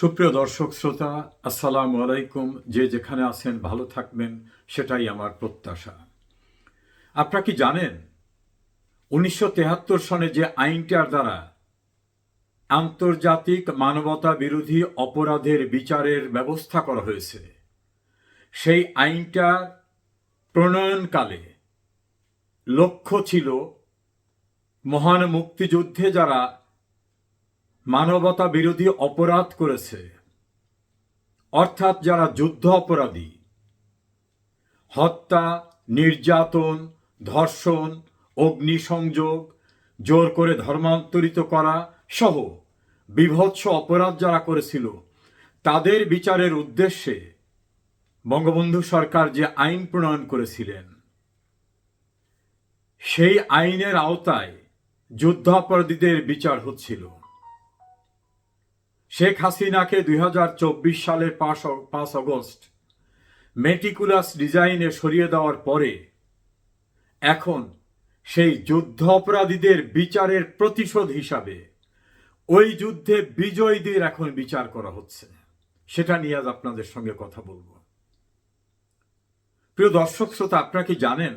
সুপ্রিয় দর্শক, শ্রোতা, আসসালামু আলাইকুম। যে যেখানে আছেন, ভালো থাকবেন, সেটাই আমার প্রত্যাশা। আপনারা কি জানেন, উনিশশো সনে যে আইনটার দ্বারা আন্তর্জাতিক মানবতা বিরোধী অপরাধের বিচারের ব্যবস্থা করা হয়েছে, সেই আইনটা প্রণয়নকালে লক্ষ্য ছিল মহান মুক্তিযুদ্ধে যারা মানবতা বিরোধী অপরাধ করেছে। অর্থাৎ যারা যুদ্ধ অপরাধী, হত্যা, নির্যাতন, ধর্ষণ, অগ্নিসংযোগ, জোর করে ধর্মান্তরিত করা সহ বিভৎস অপরাধ যারা করেছিল, তাদের বিচারের উদ্দেশ্যে বঙ্গবন্ধু সরকার যে আইন প্রণয়ন করেছিলেন, সেই আইনের আওতায় যুদ্ধাপরাধীদের বিচার হচ্ছিল। শেখ হাসিনাকে দুই হাজার চব্বিশ সালের পাঁচ পাঁচ অগস্ট মেটিকুলাস ডিজাইনে সরিয়ে দেওয়ার পরে এখন সেই যুদ্ধ অপরাধীদের বিচারের প্রতিশোধ হিসাবে ওই যুদ্ধে বিজয়ীদের এখন বিচার করা হচ্ছে। সেটা নিয়ে আজ আপনাদের সঙ্গে কথা বলব। প্রিয় দর্শক শ্রোতা, আপনারা কি জানেন?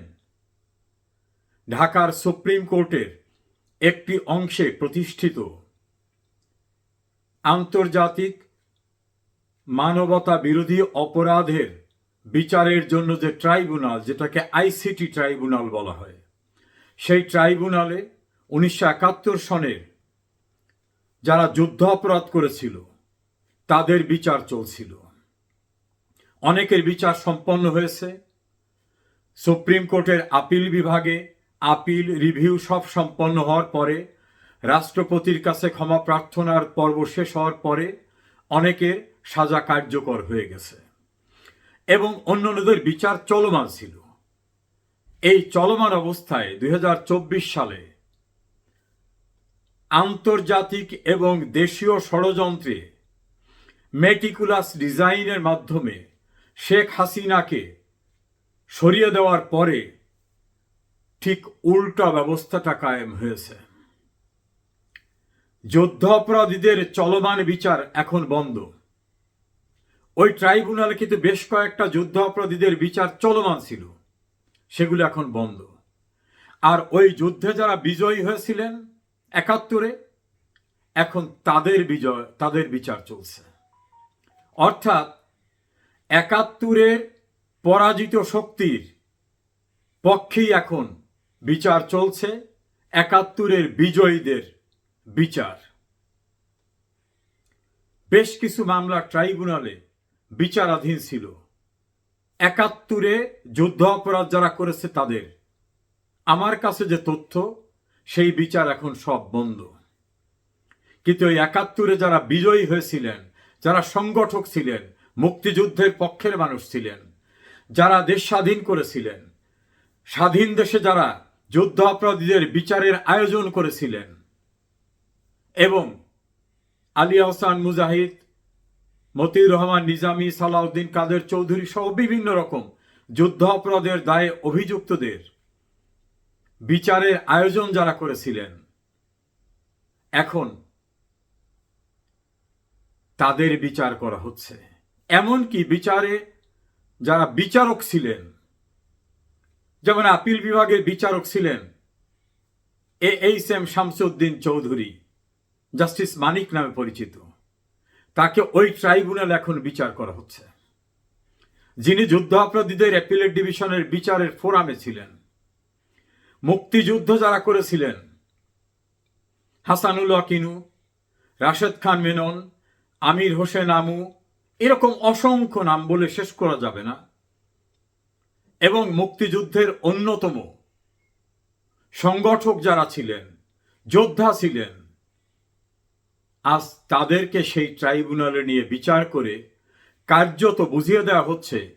ঢাকার সুপ্রিম কোর্টের একটি অংশে প্রতিষ্ঠিত আন্তর্জাতিক মানবতা বিরোধী অপরাধের বিচারের জন্য যে ট্রাইব্যুনাল, যেটাকে আইসিটি ট্রাইব্যুনাল বলা হয়, সেই ট্রাইব্যুনালে উনিশশো একাত্তর সনের যারা যুদ্ধ অপরাধ করেছিল, তাদের বিচার চলছিল। অনেকের বিচার সম্পন্ন হয়েছে। সুপ্রিম কোর্টের আপিল বিভাগে আপিল রিভিউ সব সম্পন্ন হওয়ার পরে রাষ্ট্রপতির কাছে ক্ষমা প্রার্থনার পর্ব শেষ হওয়ার পরে অনেকের সাজা কার্যকর হয়ে গেছে। এবং অন্যান্যদের বিচার চলমান ছিল। এই চলমান অবস্থায় দু হাজার চব্বিশ সালে আন্তর্জাতিক এবং দেশীয় ষড়যন্ত্রে মেটিকুলাস ডিজাইনের মাধ্যমে শেখ হাসিনাকে সরিয়ে দেওয়ার পরে ঠিক উল্টা ব্যবস্থাটা কায়েম হয়েছে। যুদ্ধ অপরাধীদের চলমান বিচার এখন বন্ধ। ওই ট্রাইব্যুনালে কিন্তু বেশ কয়েকটা যুদ্ধ অপরাধীদের বিচার চলমান ছিল। সেগুলো এখন বন্ধ। আর ওই যুদ্ধে যারা বিজয়ী হয়েছিলেন একাত্তরে, এখন তাদের বিজয়, তাদের বিচার চলছে। অর্থাৎ একাত্তরের পরাজিত শক্তির পক্ষেই এখন বিচার চলছে। একাত্তরের বিজয়ীদের বিচার। বেশ কিছু মামলা ট্রাইব্যুনালে বিচারাধীন ছিল। একাত্তরে যুদ্ধ অপরাধ যারা করেছে তাদের। আমার কাছে যে তথ্য, সেই বিচার এখন সব বন্ধ। কিন্তু ওই একাত্তরে যারা বিজয়ী হয়েছিলেন, যারা সংগঠক ছিলেন, মুক্তিযুদ্ধের পক্ষের মানুষ ছিলেন, যারা দেশ স্বাধীন করেছিলেন, স্বাধীন দেশে যারা যুদ্ধ অপরাধীদের বিচারের আয়োজন করেছিলেন এবং আলী আহসান মুজাহিদ, মতিউর রহমান নিজামী, সালাউদ্দিন কাদের চৌধুরী সহ বিভিন্ন রকম যুদ্ধ অপরাধের দায়ে অভিযুক্তদের বিচারের আয়োজন যারা করেছিলেন, এখন তাদের বিচার করা হচ্ছে। এমনকি বিচারে যারা বিচারক ছিলেন, যেমন আপিল বিভাগের বিচারক ছিলেন A H M Shamsuddin Chowdhury justice Manik নামে পরিচিত। তাকে ওই ট্রাইব্যুনাল এখন বিচার করা হচ্ছে। যিনি যুদ্ধ অপরাধীদের অ্যাপিলেট ডিভিশনের বিচারের ফোরামে ছিলেন। মুক্তিযুদ্ধ যারা করেছিলেন, হাসানুল আকিনু রাশেদ খান মেনন, আমির হোসেন আমু, এরকম অসংখ্য নাম বলে শেষ করা যাবে না। এবং মুক্তিযুদ্ধের অন্যতম সংগঠক যারা ছিলেন, যোদ্ধা ছিলেন আজ তাদেরকে সেই ট্রাইব্যুনালে নিয়ে বিচার করে কার্যত বুঝিয়ে দেওয়া হচ্ছে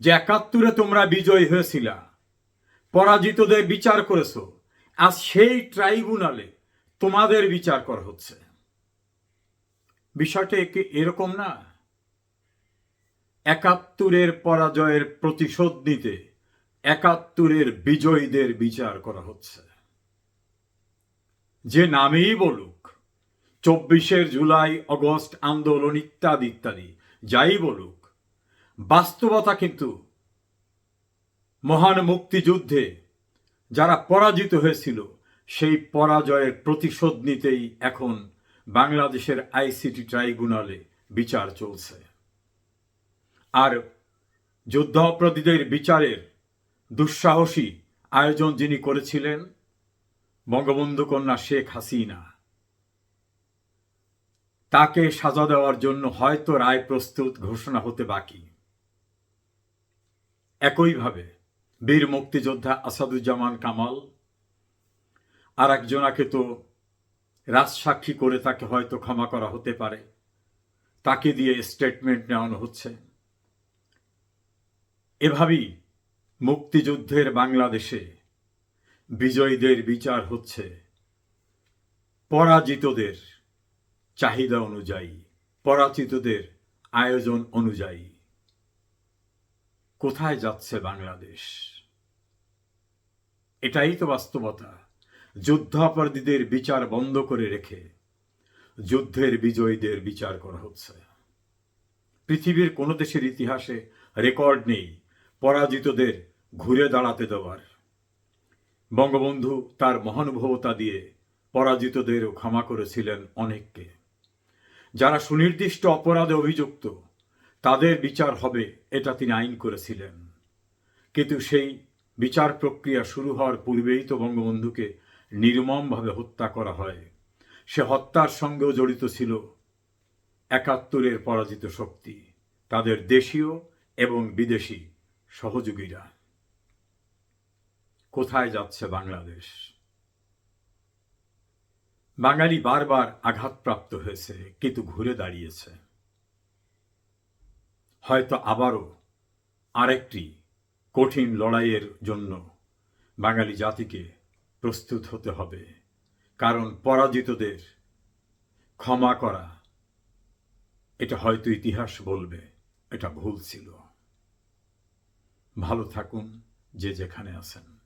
যে একাত্তরে তোমরা বিজয়ী হয়েছিলা, পরাজিতদের বিচার করেছ, আজ সেই ট্রাইব্যুনালে তোমাদের বিচার করা হচ্ছে। বিষয়টা এরকম না? একাত্তরের পরাজয়ের প্রতিশোধ নিতে একাত্তরের বিজয়ীদের বিচার করা হচ্ছে। যে নামেই বলুক চব্বিশের জুলাই, অগস্ট, আন্দোলন ইত্যাদি ইত্যাদি। যাই বলুক, বাস্তবতা কিন্তু মহান মুক্তিযুদ্ধে যারা পরাজিত হয়েছিল, সেই পরাজয়ের প্রতিশোধ নিতেই এখন বাংলাদেশের আইসিটি ট্রাইব্যুনালে বিচার চলছে। আর যুদ্ধাপরাধীদের বিচারের দুঃসাহসী আয়োজন যিনি করেছিলেন, বঙ্গবন্ধু কন্যা শেখ হাসিনা তাকে সাজা দেওয়ার জন্য হয়তো রায় প্রস্তুত ঘোষণা হতে বাকি। একইভাবে বীর মুক্তিযোদ্ধা আসাদুজ্জামান কামাল আর একজনাকে তো রাজসাক্ষী করে তাকে হয়তো ক্ষমা করা হতে পারে, তাকে দিয়ে স্টেটমেন্ট নেওয়ানো হচ্ছে। এভাবেই মুক্তিযুদ্ধের বাংলাদেশে বিজয়ীদের বিচার হচ্ছে, পরাজিতদের চাহিদা অনুযায়ী, পরাজিতদের আয়োজন অনুযায়ী। কোথায় যাচ্ছে বাংলাদেশ? এটাই তো বাস্তবতা। যুদ্ধাপরাধীদের বিচার বন্ধ করে রেখে যুদ্ধের বিজয়ীদের বিচার করা হচ্ছে। পৃথিবীর কোনো দেশের ইতিহাসে রেকর্ড নেই পরাজিতদের ঘুরে দাঁড়াতে দেওয়ার। বঙ্গবন্ধু তার মহানুভবতা দিয়ে পরাজিতদেরও ক্ষমা করেছিলেন অনেককে। যারা সুনির্দিষ্ট অপরাধে অভিযুক্ত, তাদের বিচার হবে, এটা তিনি আইন করেছিলেন। কিন্তু সেই বিচার প্রক্রিয়া শুরু হওয়ার পূর্বেই তো বঙ্গবন্ধুকে নির্মমভাবে হত্যা করা হয়। সে হত্যার সঙ্গেও জড়িত ছিল একাত্তরের পরাজিত শক্তি, তাদের দেশীয় এবং বিদেশি সহযোগীরা। কোথায় যাচ্ছে বাংলাদেশ? বাঙালি বারবার আঘাতপ্রাপ্ত হয়েছে, কিন্তু ঘুরে দাঁড়িয়েছে। হয়তো আবারও আরেকটি কঠিন লড়াইয়ের জন্য বাঙালি জাতিকে প্রস্তুত হতে হবে, কারণ পরাজিতদের ক্ষমা করা, এটা হয়তো ইতিহাস বলবে, এটা ভুল ছিল। ভালো থাকুন যে যেখানে আছেন।